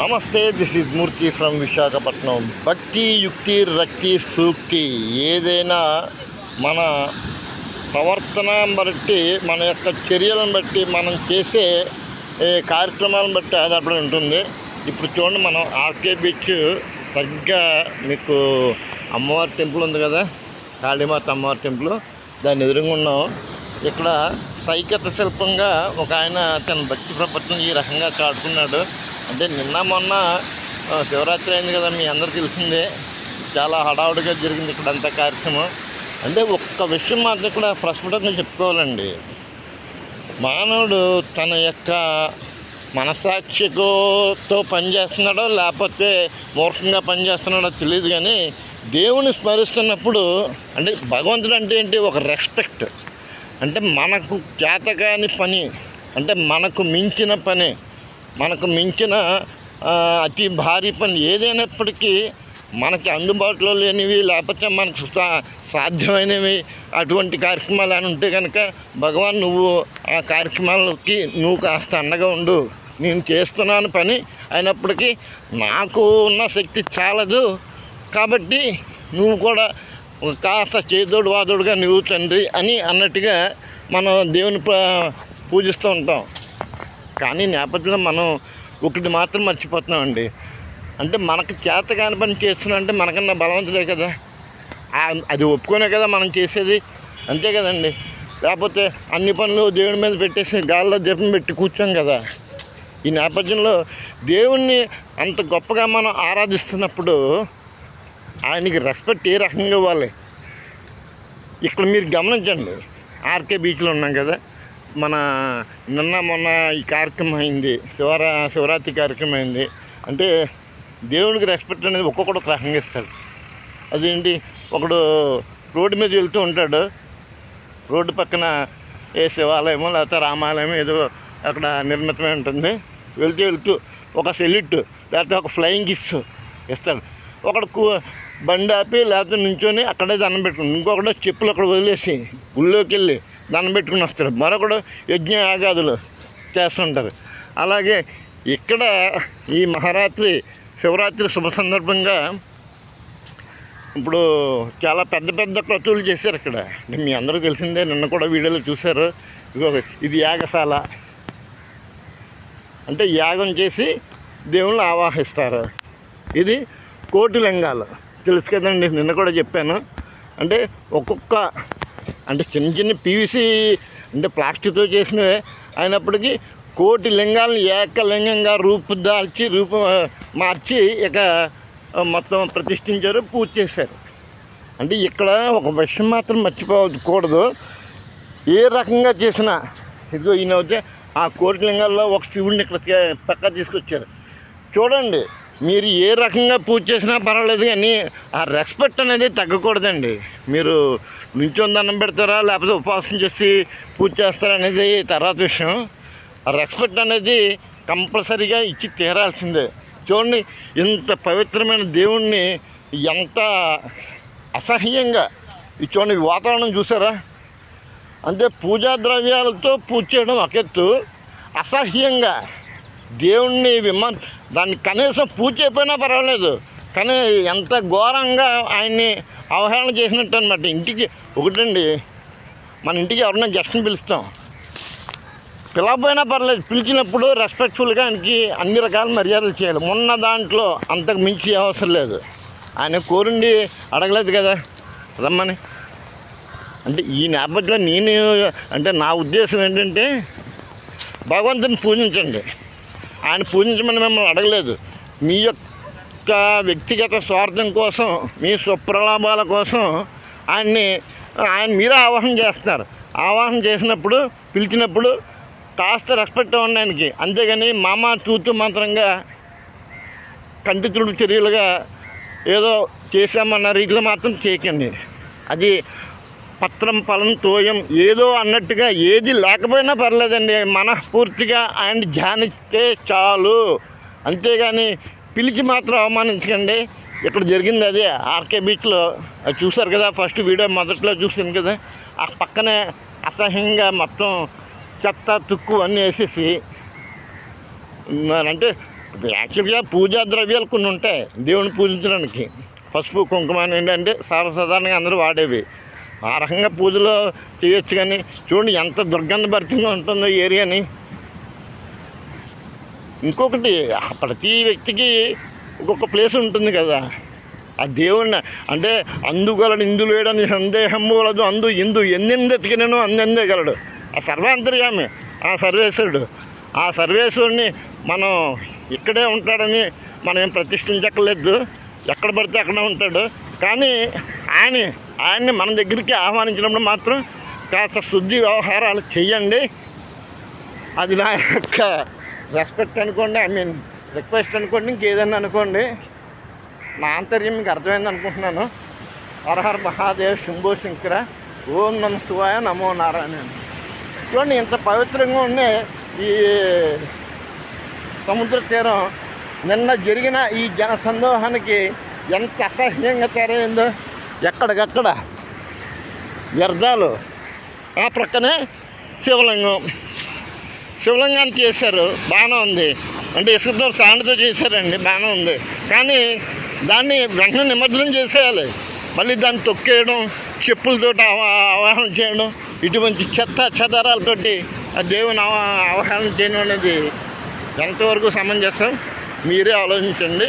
నమస్తే this is Murthy from Visakhapatnam భక్తి యుక్తి రక్తి సూక్తి ఏదైనా మన ప్రవర్తన బట్టి మన యొక్క చర్యలను బట్టి మనం చేసే కార్యక్రమాలను బట్టి ఆధారపడి ఉంటుంది. ఇప్పుడు చూడండి మనం ఆర్కే బీచ్ సరిగ్గా మీకు అమ్మవారి టెంపుల్ ఉంది కదా కాళీమాత అమ్మవారి టెంపుల్. దాన్ని ఎదురుగా ఉన్నాం. ఇక్కడ సైకత శిల్పంగా ఒక ఆయన తన భక్తి ప్రపంచం ఈ రకంగా చాటుకున్నాడు. అంటే నిన్న మొన్న శివరాత్రి అయింది కదా మీ అందరికీ తెలిసిందే. చాలా హడావుడిగా జరిగింది ఇక్కడ అంత కార్యక్రమం. అంటే ఒక్క విషయం మాత్రం ఇక్కడ ప్రస్ఫుటంగా చెప్పుకోవాలండి. మానవుడు తన యొక్క మనసాక్షితో పనిచేస్తున్నాడో లేకపోతే మూర్ఖంగా పనిచేస్తున్నాడో తెలియదు కానీ దేవుని స్మరిస్తున్నప్పుడు అంటే భగవంతుడు అంటే ఏంటి? ఒక రెస్పెక్ట్ అంటే మనకు చేతకాని పని అంటే మనకు మించిన పని మనకు మించిన అతి భారీ పని ఏదైనప్పటికీ మనకి అందుబాటులో లేనివి లేకపోతే మనకు సా- సాధ్యమైనవి అటువంటి కార్యక్రమాలు అని ఉంటే కనుక భగవాన్ నువ్వు ఆ కార్యక్రమాలకి నువ్వు కాస్త అండగా ఉండు. నేను చేస్తున్నాను పని అయినప్పటికీ నాకు ఉన్న శక్తి చాలదు. కాబట్టి నువ్వు కూడా ఒక కాస్త చేదోడు వాదోడుగా నువ్వు తండ్రి అని అన్నట్టుగా మనం దేవుని పూజిస్తూ ఉంటాం. కానీ నేపథ్యంలో మనం ఒకటి మాత్రం మర్చిపోతున్నామండి. అంటే మనకు చేత కాని పని చేస్తున్నా అంటే మనకన్నా బలవంతులే కదా. అది ఒప్పుకునే కదా మనం చేసేది. అంతే కదండి. లేకపోతే అన్ని పనులు దేవుడి మీద పెట్టేసి గాల్లో దీపం పెట్టి కూర్చోం కదా. ఈ నేపథ్యంలో దేవుణ్ణి అంత గొప్పగా మనం ఆరాధిస్తున్నప్పుడు ఆయనకి రెస్పెక్ట్ ఏ రకంగా ఇవ్వాలి? ఇక్కడ మీరు గమనించండి. ఆర్కే బీచ్లో ఉన్నాం కదా. మన నిన్న మొన్న ఈ కార్యక్రమం అయింది. శివరా శివరాత్రి కార్యక్రమం అయింది. అంటే దేవునికి రెస్పెక్ట్ అనేది ఒక్కొక్కడు ఒక రకంగా ఇస్తాడు. అదేంటి? ఒకడు రోడ్డు మీద వెళ్తూ ఉంటాడు. రోడ్డు పక్కన ఏ శివాలయమో లేకపోతే రామాలయమో ఏదో అక్కడ నిర్మితమై ఉంటుంది. వెళ్తూ వెళ్తూ ఒక సెల్యూట్ లేకపోతే ఒక ఫ్లయింగ్ కిస్ ఇస్తాడు. ఒకడు కు బండి ఆపి లేకపోతే నించొని అక్కడే దండం పెట్టుకుని ఇంకొకటి చెప్పులు అక్కడ వదిలేసి గుళ్ళోకి వెళ్ళి దండం పెట్టుకుని వస్తారు. మరొకడు యజ్ఞ యాగాదులు చేస్తుంటారు. అలాగే ఇక్కడ ఈ మహారాత్రి శివరాత్రి శుభ సందర్భంగా ఇప్పుడు చాలా పెద్ద పెద్ద క్రతువులు చేశారు ఇక్కడ. మీ అందరూ తెలిసిందే నిన్న కూడా వీడియోలో చూశారు. ఇది యాగశాల. అంటే యాగం చేసి దేవుళ్ళు ఆవాహిస్తారు. ఇది కోటి లింగాలు. తెలుసు కదండి నిన్న కూడా చెప్పాను. అంటే ఒక్కొక్క అంటే చిన్న చిన్న పీవీసీ అంటే ప్లాస్టిక్తో చేసినవే. అయినప్పటికీ కోటి లింగాలను ఏకలింగంగా రూపుదాల్చి రూపు మార్చి ఇక మొత్తం ప్రతిష్ఠించారు పూజ చేశారు. అంటే ఇక్కడ ఒక విషయం మాత్రం మర్చిపోకూడదు. ఏ రకంగా చేసినా ఇదిగో ఈయన అయితే ఆ కోటి లింగాల్లో ఒక శివుడిని ఇక్కడ పక్క తీసుకొచ్చారు. చూడండి మీరు ఏ రకంగా పూజ చేసినా పర్వాలేదు కానీ ఆ రెస్పెక్ట్ అనేది తగ్గకూడదండి. మీరు నుంచొని దండం పెడతారా? లేకపోతే ఉపవాసం చేసి పూజ చేస్తారా అనేది తర్వాత విషయం. రెస్పెక్ట్ అనేది కంపల్సరీగా ఇచ్చి తీరాల్సిందే. చూడండి ఇంత పవిత్రమైన దేవుణ్ణి ఎంత అసహ్యంగా ఈ చూడండి వాతావరణం చూసారా? అంటే పూజా ద్రవ్యాలతో పూజ చేయడం ఒక ఎత్తు. అసహ్యంగా దేవుణ్ణి విమర్ దాన్ని కనీసం పూజ చేయకపోయినా పర్వాలేదు. కానీ ఎంత ఘోరంగా ఆయన్ని అవహేళన చేసినట్టు అనమాట ఇంటికి ఒకటండి మన ఇంటికి ఎవరన్నా గెస్ట్ని పిలుస్తాం. పిలవపోయినా పర్లేదు పిలిచినప్పుడు రెస్పెక్ట్ఫుల్గా ఆయనకి అన్ని రకాల మర్యాదలు చేయాలి. మొన్న దాంట్లో అంతకు మించి అవసరం లేదు. ఆయన కోరుండి అడగలేదు కదా రమ్మని. అంటే ఈ నేపథ్యంలో నేను అంటే నా ఉద్దేశం ఏంటంటే భగవంతుని పూజించండి. ఆయన పూజించమని మిమ్మల్ని అడగలేదు. మీ యొక్క వ్యక్తిగత స్వార్థం కోసం మీ స్వప్రలాభాల కోసం ఆయన్ని ఆయన మీరే ఆవాహన చేస్తున్నారు. ఆవాహన చేసినప్పుడు పిలిచినప్పుడు కాస్త రెస్పెక్ట్ ఇవ్వండి ఆయనకి. అంతేగాని మామ చూతూ మాత్రంగా కంటితుడు చర్యలుగా ఏదో చేశామన్న రీతిలో మాత్రం చేయకండి. అది పత్రం ఫలం తోయం ఏదో అన్నట్టుగా ఏది లేకపోయినా పర్లేదండి. మనస్ఫూర్తిగా ఆయన ధ్యానిస్తే చాలు. అంతేగాని పిలిచి మాత్రం అవమానించకండి. ఇక్కడ జరిగింది అదే ఆర్కే బీచ్లో. అది చూశారు కదా ఫస్ట్ వీడియో మొదట్లో చూసాను కదా. ఆ పక్కనే అసహ్యంగా మొత్తం చెత్త తుక్కు అన్నీ వేసేసి అంటే యాక్చువల్గా పూజా ద్రవ్యాలు కొన్ని ఉంటాయి దేవుని పూజించడానికి. పసుపు కుంకుమ అని ఏంటంటే సర్వసాధారణంగా అందరూ వాడేవి. ఆ రకంగా పూజలు చేయొచ్చు కానీ చూడండి ఎంత దుర్గంధభరితంగా ఉంటుందో ఏరియాని. ఇంకొకటి ప్రతి వ్యక్తికి ఒక్కొక్క ప్లేస్ ఉంటుంది కదా. ఆ దేవుణ్ణి అంటే అందుగలడు ఇందు లేడని సందేహం వలదు అందు ఇందు ఎన్నెందెతికినను అందెందేగలడు ఆ సర్వాంతర్యామి ఆ సర్వేశ్వరుడు. ఆ సర్వేశ్వరుని మనం ఇక్కడే ఉంటాడని మనం ఏం ప్రతిష్ఠించక్కర్లేదు. ఎక్కడ పడితే అక్కడ ఉంటాడు. కానీ ఆయన ఆయన్ని మన దగ్గరికి ఆహ్వానించినప్పుడు మాత్రం కాస్త శుద్ధి వ్యవహారాలు చెయ్యండి. అది నా యొక్క రెస్పెక్ట్ అనుకోండి ఐ మీన్ రిక్వెస్ట్ అనుకోండి ఇంకేదన్నా అనుకోండి. నా ఆంతర్యం మీకు అర్థమైంది అనుకుంటున్నాను. హరహర మహాదేవ్ శంభో శంకర ఓం నమ శివాయ నమో నారాయణ చూడండి ఇంత పవిత్రంగా ఉండే ఈ సముద్ర తీరం నిన్న జరిగిన ఈ జన సందోహానికి ఎంత అసహ్యంగా తయారైందో ఎక్కడికక్కడ వ్యర్థాలు. ఆ ప్రక్కనే శివలింగం. శివలింగానికి చేశారు బాగానే ఉంది. అంటే ఇసుకతో సాండ్తో చేశారండి. బాగానే ఉంది. కానీ దాన్ని వెంటనే నిమజ్జనం చేసేయాలి. మళ్ళీ దాన్ని తొక్కేయడం చెప్పులతో అవగాహన చేయడం ఇటువంటి చెత్త చెదరాలతోటి ఆ దేవుని అవ అవగాహన చేయడం అనేది ఎంతవరకు సమంజసం? మీరే ఆలోచించండి.